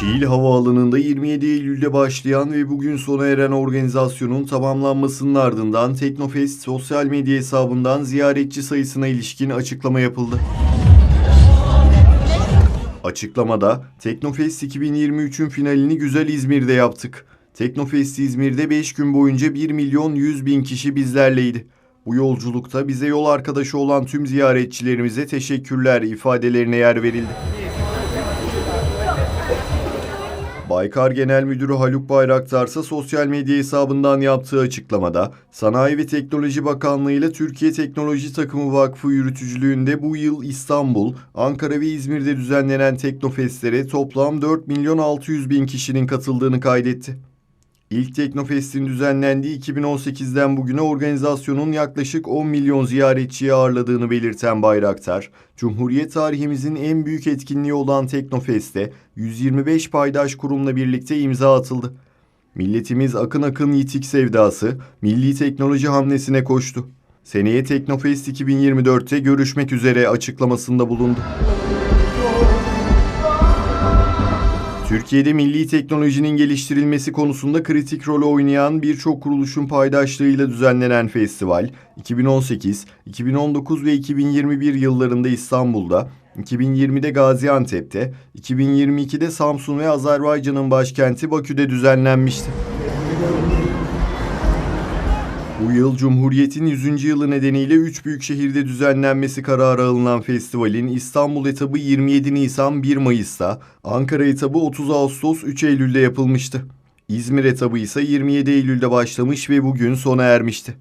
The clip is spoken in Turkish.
Çiğli Havaalanı'nda 27 Eylül'de başlayan ve bugün sona eren organizasyonun tamamlanmasının ardından Teknofest sosyal medya hesabından ziyaretçi sayısına ilişkin açıklama yapıldı. Açıklamada Teknofest 2023'ün finalini güzel İzmir'de yaptık. Teknofest İzmir'de 5 gün boyunca 1 milyon 100 bin kişi bizlerleydi. Bu yolculukta bize yol arkadaşı olan tüm ziyaretçilerimize teşekkürler ifadelerine yer verildi. Baykar Genel Müdürü Haluk Bayraktar ise sosyal medya hesabından yaptığı açıklamada Sanayi ve Teknoloji Bakanlığı ile Türkiye Teknoloji Takımı Vakfı yürütücülüğünde bu yıl İstanbul, Ankara ve İzmir'de düzenlenen Teknofestlere toplam 4 milyon 600 bin kişinin katıldığını kaydetti. İlk Teknofest'in düzenlendiği 2018'den bugüne organizasyonun yaklaşık 10 milyon ziyaretçiyi ağırladığını belirten Bayraktar, Cumhuriyet tarihimizin en büyük etkinliği olan Teknofest'te 125 paydaş kurumla birlikte imza atıldı. Milletimiz akın akın yitik sevdası, milli teknoloji hamlesine koştu. Seneye Teknofest 2024'te görüşmek üzere açıklamasında bulundu. Türkiye'de milli teknolojinin geliştirilmesi konusunda kritik rol oynayan birçok kuruluşun paydaşlığıyla düzenlenen festival, 2018, 2019 ve 2021 yıllarında İstanbul'da, 2020'de Gaziantep'te, 2022'de Samsun ve Azerbaycan'ın başkenti Bakü'de düzenlenmişti. Bu yıl Cumhuriyet'in 100. yılı nedeniyle 3 büyük şehirde düzenlenmesi kararı alınan festivalin İstanbul etabı 27 Nisan 1 Mayıs'ta, Ankara etabı 30 Ağustos 3 Eylül'de yapılmıştı. İzmir etabı ise 27 Eylül'de başlamış ve bugün sona ermişti.